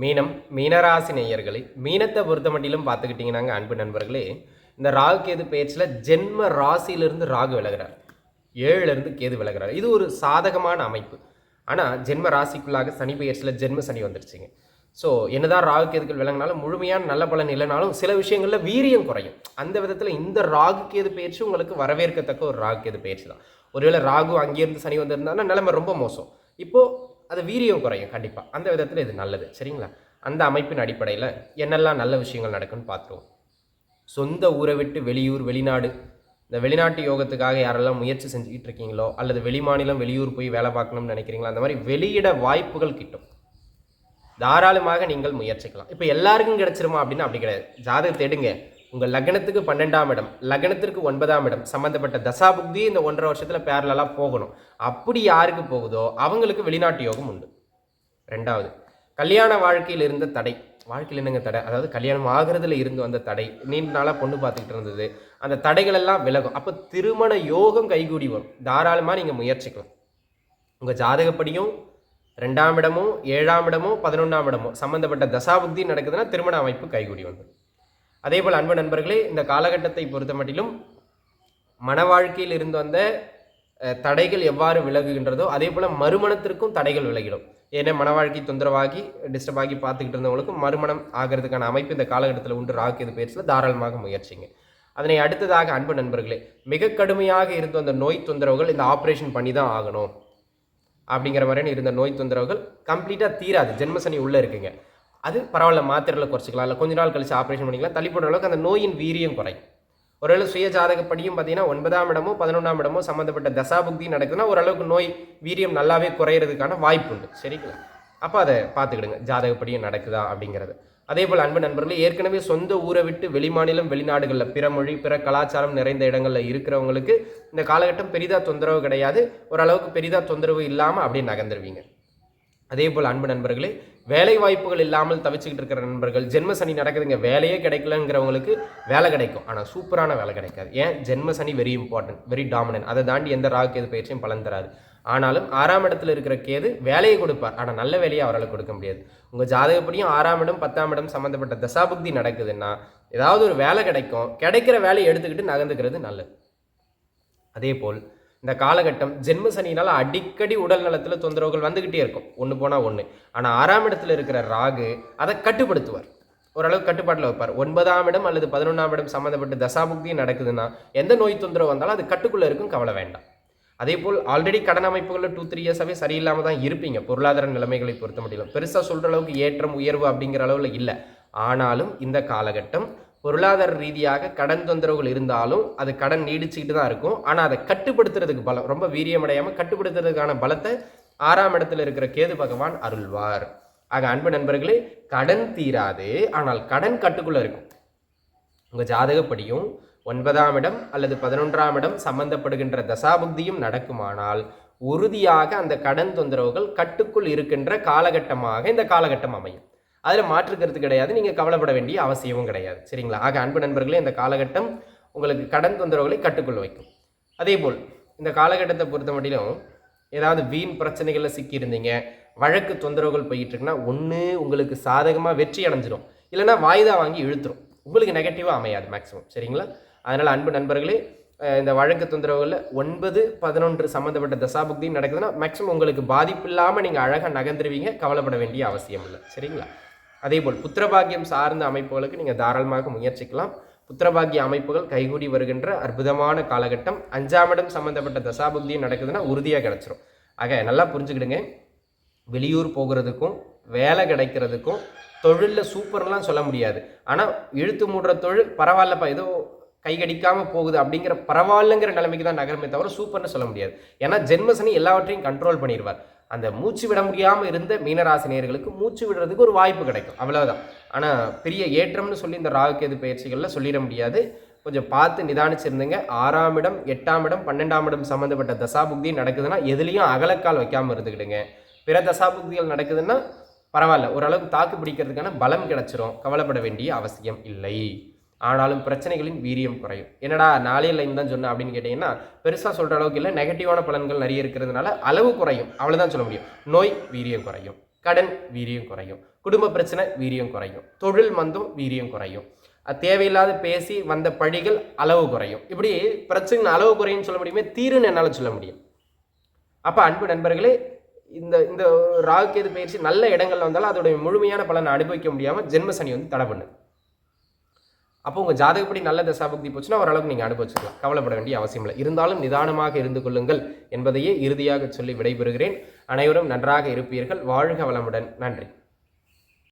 மீனம் மீனராசி நேயர்களே மீனத்தை பொறுத்த மட்டிலும் பார்த்துக்கிட்டிங்கன்னாங்க அன்பு நண்பர்களே இந்த ராகு கேது பேச்சில் ஜென்ம ராசியிலிருந்து ராகு விலகிறார். ஏழுலேருந்து கேது விலகிறார். இது ஒரு சாதகமான அமைப்பு. ஆனால் ஜென்ம ராசிக்குள்ளாக சனி பெயர்ச்சியில் ஜென்ம சனி வந்துருச்சுங்க. ஸோ என்னதான் ராகு கேதுக்கள் விலங்கினாலும் முழுமையான நல்ல பலன் இல்லைனாலும் சில விஷயங்களில் வீரியம் குறையும். அந்த விதத்தில் இந்த ராகு கேது பயிற்சி உங்களுக்கு வரவேற்கத்தக்க ஒரு ராகு கேது பயிற்சி தான். ஒருவேளை ராகு அங்கேருந்து சனி வந்திருந்தாங்கன்னா நிலைமை ரொம்ப மோசம். இப்போது அது வீரியம் குறையும் கண்டிப்பாக அந்த விதத்தில் இது நல்லது சரிங்களா? அந்த அமைப்பின் அடிப்படையில் என்னெல்லாம் நல்ல விஷயங்கள் நடக்குன்னு பார்த்துருவோம். சொந்த ஊரை விட்டு வெளியூர் வெளிநாடு. இந்த வெளிநாட்டு யோகத்துக்காக யாரெல்லாம் முயற்சி செஞ்சுக்கிட்டு இருக்கீங்களோ அல்லது வெளிமாநிலம் வெளியூர் போய் வேலை பார்க்கணும்னு நினைக்கிறீங்களோ அந்த மாதிரி வெளியிட வாய்ப்புகள் கிட்டும். தாராளமாக நீங்கள் முயற்சிக்கலாம். இப்போ எல்லாருக்கும் கிடச்சிருமா அப்படின்னா அப்படி கிடையாது. ஜாதகத்தை எடுங்க. உங்கள் லக்னத்துக்கு பன்னெண்டாம் இடம் லக்னத்திற்கு ஒன்பதாம் இடம் சம்மந்தப்பட்ட தசாபுக்தி இந்த ஒன்றரை வருஷத்தில் பேரலெல்லாம் போகணும். அப்படி யாருக்கு போகுதோ அவங்களுக்கு வெளிநாட்டு யோகம் உண்டு. ரெண்டாவது கல்யாண வாழ்க்கையில் இருந்த தடை. வாழ்க்கையில் என்னங்க தடை? அதாவது கல்யாணம் ஆகிறதுல இருந்து வந்த தடை. நீண்ட நாளாக பொண்ணு பார்த்துக்கிட்டு இருந்தது. அந்த தடைகள் எல்லாம் விலகும். அப்போ திருமண யோகம் கைகூடி வரும். தாராளமாக நீங்கள் முயற்சிக்கலாம். உங்கள் ஜாதகப்படியும் ரெண்டாம் இடமும் ஏழாம் இடமும் பதினொன்றாம் இடமும் சம்மந்தப்பட்ட தசாபுக்தி நடக்குதுன்னா திருமண அமைப்பு கைகூடி வந்துடும். அதே போல் அன்பு நண்பர்களே இந்த காலகட்டத்தை பொறுத்த மட்டிலும் மன வாழ்க்கையில் இருந்து வந்த தடைகள் எவ்வாறு விலகுகின்றதோ அதே போல் மறுமணத்திற்கும் தடைகள் விலகிடும். ஏன்னா மன வாழ்க்கை தொந்தரவாகி டிஸ்டர்ப் ஆகி பார்த்துக்கிட்டு இருந்தவங்களுக்கும் மறுமணம் ஆகிறதுக்கான அமைப்பு இந்த காலகட்டத்தில் உண்டு ராகு இது பேச்சில் தாராளமாக முயற்சிங்க. அதனை அடுத்ததாக அன்பு நண்பர்களே மிக கடுமையாக இருந்த அந்த நோய் தொந்தரவுகள் இந்த ஆப்ரேஷன் பண்ணி தான் ஆகணும். அப்படிங்கிற மாதிரியான இருந்த நோய் தொந்தரவுகள் கம்ப்ளீட்டாக தீராது. ஜென்மசனி உள்ளே இருக்குங்க. அது பரவாயில்ல மாத்திரையில் குறைச்சிக்கலாம். இல்லை கொஞ்ச நாள் கழிச்சு ஆப்ரேஷன் பண்ணிக்கலாம். தள்ளி போடுற அளவுக்கு அந்த நோயின் வீரியம் குறையும் ஒருவேளை சுய ஜாதகப்படியும் பார்த்தீங்கன்னா ஒன்பதாம் இடமோ பதினொன்றாம் இடமோ சம்மந்தப்பட்ட தசாபுக்தி நடக்குதுன்னா ஓரளவுக்கு நோய் வீரியம் நல்லாவே குறையிறதுக்கான வாய்ப்பு உண்டு சரிங்களா? அப்போ அதை பார்த்துக்கிடுங்க. ஜாதகப்படியும் நடக்குதா அப்படிங்கிறது. அதே போல் அன்பு நண்பர்களே ஏற்கனவே சொந்த ஊரை விட்டு வெளிமாநிலம் வெளிநாடுகளில் பிற மொழி பிற கலாச்சாரம் நிறைந்த இடங்களில் இருக்கிறவங்களுக்கு இந்த காலகட்டம் பெரிதாக தொந்தரவு கிடையாது. ஓரளவுக்கு பெரிதாக தொந்தரவு இல்லாமல் அப்படியே நகர்ந்துருவீங்க. அதே போல் அன்பு நண்பர்களே வேலை வாய்ப்புகள் இல்லாமல் தவிச்சுக்கிட்டு இருக்கிற நண்பர்கள் ஜென்ம சனி நடக்குதுங்க வேலையே கிடைக்கலங்கிறவங்களுக்கு வேலை கிடைக்கும். ஆனால் சூப்பரான வேலை கிடைக்காது. ஏன்? ஜென்ம Shani very important very dominant அதை தாண்டி எந்த ராகு கேது பயிற்சியும் பலன் தராது. ஆனாலும் ஆறாம் இடத்துல இருக்கிற கேது வேலையை கொடுப்பார். ஆனால் நல்ல வேலையை அவரால் கொடுக்க முடியாது. உங்கள் ஜாதகப்படியும் ஆறாம் இடம் பத்தாம் இடம் சம்மந்தப்பட்ட தசாபுக்தி நடக்குதுன்னா ஏதாவது ஒரு வேலை கிடைக்கும். கிடைக்கிற வேலையை எடுத்துக்கிட்டு நகர்ந்துக்கிறது நல்லது. அதே போல் இந்த காலகட்டம் ஜென்ம சனியினால் அடிக்கடி உடல் நலத்தில் தொந்தரவுகள் வந்துக்கிட்டே இருக்கும். ஒன்று போனால் ஒன்று ஆனால் ஆறாம் இடத்துல இருக்கிற ராகு அதை கட்டுப்படுத்துவார். ஓரளவுக்கு கட்டுப்பாட்டில் வைப்பார். ஒன்பதாம் இடம் அல்லது பதினொன்றாம் இடம் சம்மந்தப்பட்ட தசாபுக்தி நடக்குதுன்னா எந்த நோய் தொந்தரவு வந்தாலும் அது கட்டுக்குள்ளே இருக்கும் கவலை வேண்டாம். அதே போல் ஆல்ரெடி கடன் அமைப்புகளில் டூ த்ரீ இயர்ஸாகவே சரியில்லாமல் தான் இருப்பீங்க. பொருளாதார நிலைமைகளை பொறுத்த முடியல பெருசாக சொல்கிற அளவுக்கு ஏற்றம் உயர்வு அப்படிங்கிற அளவில் இல்லை. ஆனாலும் இந்த காலகட்டம் பொருளாதார ரீதியாக கடன் தொந்தரவுகள் இருந்தாலும் அது கடன் நீடிச்சுக்கிட்டு தான் இருக்கும். ஆனால் அதை கட்டுப்படுத்துறதுக்கு பலம் ரொம்ப வீரியமடையாமல் கட்டுப்படுத்துறதுக்கான பலத்தை ஆறாம் இடத்துல இருக்கிற கேது பகவான் அருள்வார். ஆக அன்பு நண்பர்களே கடன் தீராது ஆனால் கடன் கட்டுக்குள்ளே இருக்கும். உங்கள் ஜாதகப்படியும் ஒன்பதாம் இடம் அல்லது பதினொன்றாம் இடம் சம்பந்தப்படுகின்ற தசாபுக்தியும் நடக்குமானால் உறுதியாக அந்த கடன் தொந்தரவுகள் கட்டுக்குள் இருக்கின்ற காலகட்டமாக இந்த காலகட்டம் அமையும். அதில் மாற்றுக்கிறது கிடையாது. நீங்கள் கவலைப்பட வேண்டிய அவசியமும் கிடையாது. சரிங்களா? ஆக அன்பு நண்பர்களே இந்த காலகட்டம் உங்களுக்கு கடன் தொந்தரவுகளை கட்டுக்குள் வைக்கும். அதே போல் இந்த காலகட்டத்தை பொறுத்த மட்டிலும் ஏதாவது வீண் பிரச்சனைகளில் சிக்கியிருந்தீங்க வழக்கு தொந்தரவுகள் போயிட்டு இருக்குன்னா ஒன்று உங்களுக்கு சாதகமாக வெற்றி அடைஞ்சிடும் இல்லைன்னா வாய்தா வாங்கி இழுத்துரும். உங்களுக்கு நெகட்டிவாக அமையாது மேக்ஸிமம் சரிங்களா? அதனால் அன்பு நண்பர்களே இந்த வழக்கு தொந்தரவுகளில் ஒன்பது பதினொன்று சம்மந்தப்பட்ட தசாபுக்தி நடக்குதுன்னா மேக்ஸிமம் உங்களுக்கு பாதிப்பு இல்லாமல் நீங்கள் அழகாக நகர்ந்துருவீங்க. கவலைப்பட வேண்டிய அவசியம் இல்லை சரிங்களா? அதேபோல் புத்திரபாகியம் சார்ந்த அமைப்புகளுக்கு நீங்கள் தாராளமாக முயற்சிக்கலாம். புத்திரபாகிய அமைப்புகள் கைகூடி வருகின்ற அற்புதமான காலகட்டம். அஞ்சாம் இடம் சம்மந்தப்பட்ட தசாபுக்தியும் நடக்குதுன்னா உறுதியாக கிடச்சிரும். ஆக நல்லா புரிஞ்சுக்கிடுங்க. வெளியூர் போகிறதுக்கும் வேலை கிடைக்கிறதுக்கும் தொழிலில் சூப்பர்லாம் சொல்ல முடியாது. ஆனால் இழுத்து மூடுற தொழில் பரவாயில்லப்பா ஏதோ கை கடிக்காமல் போகுது அப்படிங்கிற பரவாயில்லைங்கிற நிலைமைக்கு தான் நகரமே தவிர சூப்பர்னு சொல்ல முடியாது. ஏன்னா ஜென்மசனி எல்லாவற்றையும் கண்ட்ரோல் பண்ணிடுவார். அந்த மூச்சு விட முடியாமல் இருந்த மீனராசினியர்களுக்கு மூச்சு விடுறதுக்கு ஒரு வாய்ப்பு கிடைக்கும். அவ்வளோதான் ஆனால் பெரிய ஏற்றம்னு சொல்லி இந்த ராகுக்கேது பயிற்சிகளில் சொல்லிட முடியாது. கொஞ்சம் பார்த்து நிதானிச்சிருந்தீங்க. ஆறாம் இடம் எட்டாம் இடம் பன்னெண்டாம் இடம் சம்மந்தப்பட்ட தசாபுக்தி நடக்குதுன்னா எதுலேயும் அகலக்கால் வைக்காமல் இருந்துக்கிடுங்க பிற தசாபுக்திகள் நடக்குதுன்னா பரவாயில்ல. ஓரளவுக்கு தாக்கு பிடிக்கிறதுக்கான பலம் கிடச்சிரும். கவலைப்பட வேண்டிய அவசியம் இல்லை. ஆனாலும் பிரச்சனைகளின் வீரியம் குறையும். என்னடா நாளையில் லைன் தான் சொன்னேன் அப்படின்னு கேட்டிங்கன்னா பெருசாக சொல்கிற அளவுக்கு இல்லை. நெகட்டிவான பலன்கள் நிறைய இருக்கிறதுனால அளவு குறையும். அவ்வளோதான் சொல்ல முடியும். நோய் வீரியம் குறையும். கடன் வீரியம் குறையும். குடும்ப பிரச்சனை வீரியம் குறையும். தொழில் மந்தம் வீரியம் குறையும். தேவையில்லாத பேசி வந்த பழிகள் அளவு குறையும். இப்படி பிரச்சனை அளவு குறையும்னு சொல்ல முடியுமே தீருன்னு என்னால் சொல்ல முடியும். அப்போ அன்பு நண்பர்களே இந்த இந்த ராகுக்கேது பயிற்சி நல்ல இடங்கள்ல வந்தாலும் அதோடைய முழுமையான பலனை அனுபவிக்க முடியாமல் ஜென்மசனி வந்து தடை பண்ணுது. அப்போ உங்கள் ஜாதகப்படி நல்ல தசாபக்தி போச்சுன்னா ஓரளவுக்கு நீங்கள் அனுபவிச்சுக்கலாம். கவலைப்பட வேண்டிய அவசியம் இல்லை. இருந்தாலும் நிதானமாக இருந்து கொள்ளுங்கள் என்பதையே இறுதியாக சொல்லி விடைபெறுகிறேன். அனைவரும் நன்றாக இருப்பீர்கள். வாழ்க வளமுடன். நன்றி.